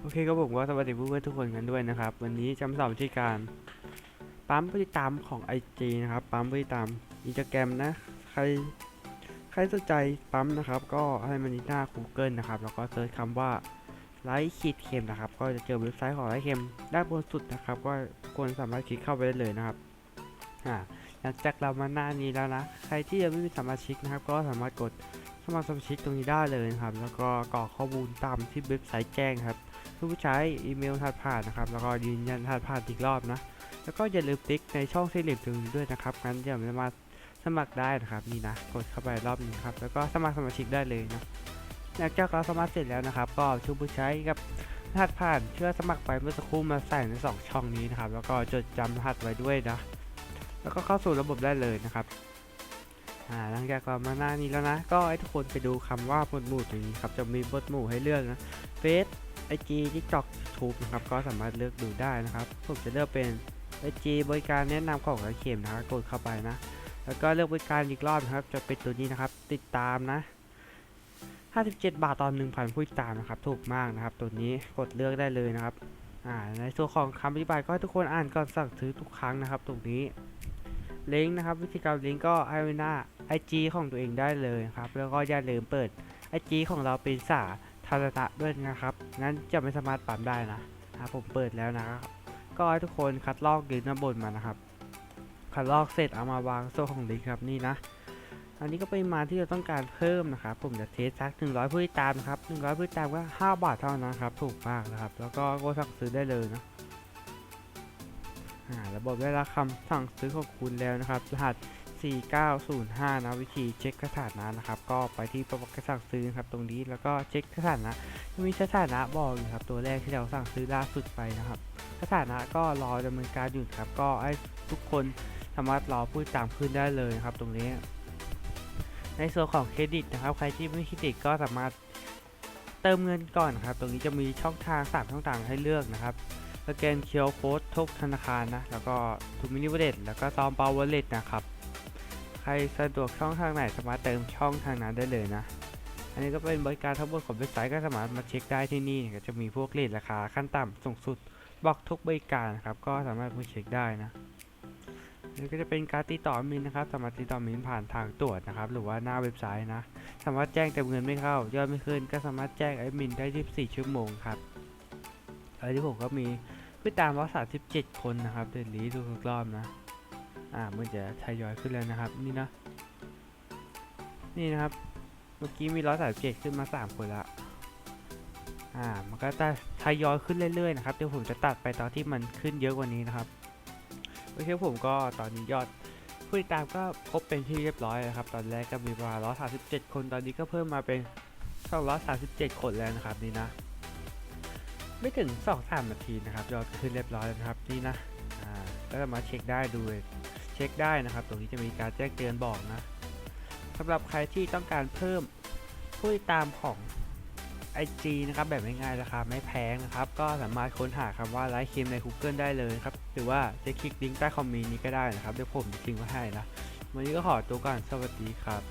โอเคก็ผมก็สวัสดีเพื่อนๆทุกคนกันด้วยนะครับ วันนี้จะมาสอนวิธีการ ปั๊มผู้ติดตามของ IG นะครับ ปั๊มผู้ติดตามอินสตาแกรมนะ ใครใครสนใจปั๊มนะครับ ก็ให้มันที่หน้า Google นะครับ แล้วก็เซิร์ชคำว่าไลค์ขีดเข็มนะครับ ก็จะเจอเว็บไซต์ของไลค์เข็มด้านบนสุดนะครับ ก็ควรสามารถคลิกเข้าไปได้เลยนะครับอ่าหลังจากเรามาหน้านี้แล้วนะ ใครที่ยังไม่มีสมาชิกนะครับ ก็สามารถกด สมัครสมาชิกตรงนี้ได้เลยนะครับ แล้วก็กรอกข้อมูลตามที่เว็บไซต์แจ้งครับผู้ใช้อีเมลถัดผ่านนะครับ แล้วก็ยืนยันถัดผ่านอีกรอบนะ แล้วก็อย่าลืมติ๊กในช่องสี่เหลี่ยมตรงนี้ด้วยนะครับงั้นจะสามารถสมัครได้นะครับนี่นะ กดเข้าไปรอบนึงครับ แล้วก็สมัครสมาชิกได้เลยนะหลังจากเราสมัครเสร็จแล้วนะครับ ก็ชูผู้ใช้กับรหัสผ่านเชื่อสมัครไปเมื่อสักครู่มาใส่ในสองช่องนี้นะครับ แล้วก็จดจำรหัสไว้ด้วยนะ แล้วก็เข้าสู่ระบบได้เลยนะครับ อ่าหลังจากเรามาหน้านี้แล้วนะ ก็ให้ทุกคนไปดูคำว่าบทหมู่ตรงนี้ครับ จะมีบทหมู่ให้เลือกนะเฟซไอจีทิกตอกทูบนะครับ ก็สามารถเลือกดูได้นะครับ ผมจะเลือกเป็นไอจีบริการแนะนำของร้านเข็มนะครับกดเข้าไปนะ แล้วก็เลือกบริการอีกรอบนะครับ จะเป็นตัวนี้นะครับ ติดตามนะ 57 บาทตอน1,000ผู้ติดตามนะครับ ถูกมากนะครับ ตัวนี้กดเลือกได้เลยนะครับ อ่า ในส่วนของคำอธิบายก็ให้ทุกคนอ่านก่อนสั่งซื้อทุกครั้งนะครับ ตรงนี้ลิงก์นะครับ วิธีการลิงก์ก็ให้ไว้หน้า IG ของตัวเองได้เลยครับ แล้วก็อย่าลืมเปิด IG ของเราเป็นสาทาระด้วยนะครับ งั้นจะไม่สามารถปั๊มได้นะนะครับผมเปิดแล้วนะครับ ก็ให้ทุกคนคัดลอกลิงก์ด้านบนมานะครับ คัดลอกเสร็จเอามาวางโซ่ของลิงครับนี่นะ อันนี้ก็เปริมาที่เราต้องการเพิ่มนะครับ ผมจะเทสสัก100ผู้ติดตามครับ100ผู้ติดตามก็5บาทเท่านั้นครับ ถูกมากนะครับ แล้วก็กดสั่งซื้อได้เลยนะอ่าระบบได้รับคำสั่งซื้อของคุณแล้วนะครับ รหัส 4905 นะวิธีเช็คสถานะนะครับ ก็ไปที่ประวัติการสั่งซื้อครับตรงนี้แล้วก็เช็คสถานะจะมีสถานะบอกอยู่ครับตัวแรกที่เราสั่งซื้อล่าสุดไปนะครับสถานะก็รอดำเนินการอยู่ครับ ก็ให้ทุกคนสามารถรอผู้ติดตามขึ้นได้เลยครับ ตรงนี้ ในส่วนของเครดิตนะครับ ใครที่ไม่มีเครดิตก็สามารถเติมเงินก่อนนครับ ตรงนี้จะมีช่องทาง3ช่องทางให้เลือกนะครับสแกนเคียวโค้ดทุกธนาคารนะ แล้วก็ทูมินิวเดตแล้วก็ซอมเปาวเลตนะครับ รสะดวกช่องทางไหนสามารถเติมช่องทางนั้นได้เลยนะ อันนี้ก็เป็นบริการทั้งหมดของเว็บไซต์ก็สามารถมาเช็คได้ที่นี่ก็จะมีพวกเรทราคาขั้นต่ำสูงสุดบอกทุกบริการนะครับ ก็สามารถมาเช็คได้นะนนี้ก็จะเป็นการติดต่อมินนะครับ สามารถติดต่อมินผ่านทางตรวจนะครับ หรือว่าหน้าเว็บไซต์นะ สามารถแจ้งแต่เงินไม่เข้ายอดไม่ขึ้น ก็สามารถแจ้งแอดมินได้ 24 ชั่วโมงครับอันที่ผมก็มีผู้ตามว่า37 คนนะครับเดือนนี้ทุกรอบนะ อ่ามันจะทยอยขึ้นแล้วนะครับ นี่นะ นี่นะครับ เมื่อกี้มีร้อยสามเจ็ดขึ้นมาสามคนละอ่า มันก็จะทยอยขึ้นเรื่อยๆนะครับ เดี๋ยวผมจะตัดไปตอนที่มันขึ้นเยอะกว่านี้นะครับ โอเคผมก็ตอนนี้ยอดผู้ติดตามก็ครบเป็นที่เรียบร้อยแล้วครับ ตอนแรกก็มีประมาณร้อยสามสิบเจ็ดคน ตอนนี้ก็เพิ่มมาเป็นสองร้อยสามสิบเจ็ดคนแล้วนะครับนี่นะ ไม่ถึงสองสามนาทีนะครับ ยอดขึ้นเรียบร้อยแล้วนะครับนี่นะ อ่า ก็สามาเช็คได้ดู เช็คได้นะครับ ตรงนี้จะมีการแจ้งเตือนบอกนะสำหรับใครที่ต้องการเพิ่มผู้ติดตามของ IG นะครับแบบง่ายๆราคาไม่แพงนะครับ ก็สามารถค้นหาคำว่าไลค์คิมใน Google ได้เลยครับ หรือว่าจะคลิกลิงก์ใต้คอมเมนต์นี้ก็ได้นะครับเดี๋ยวผมจะทิ้งไว้ให้นะ วันนี้ก็ขอตัวก่อนสวัสดีครับ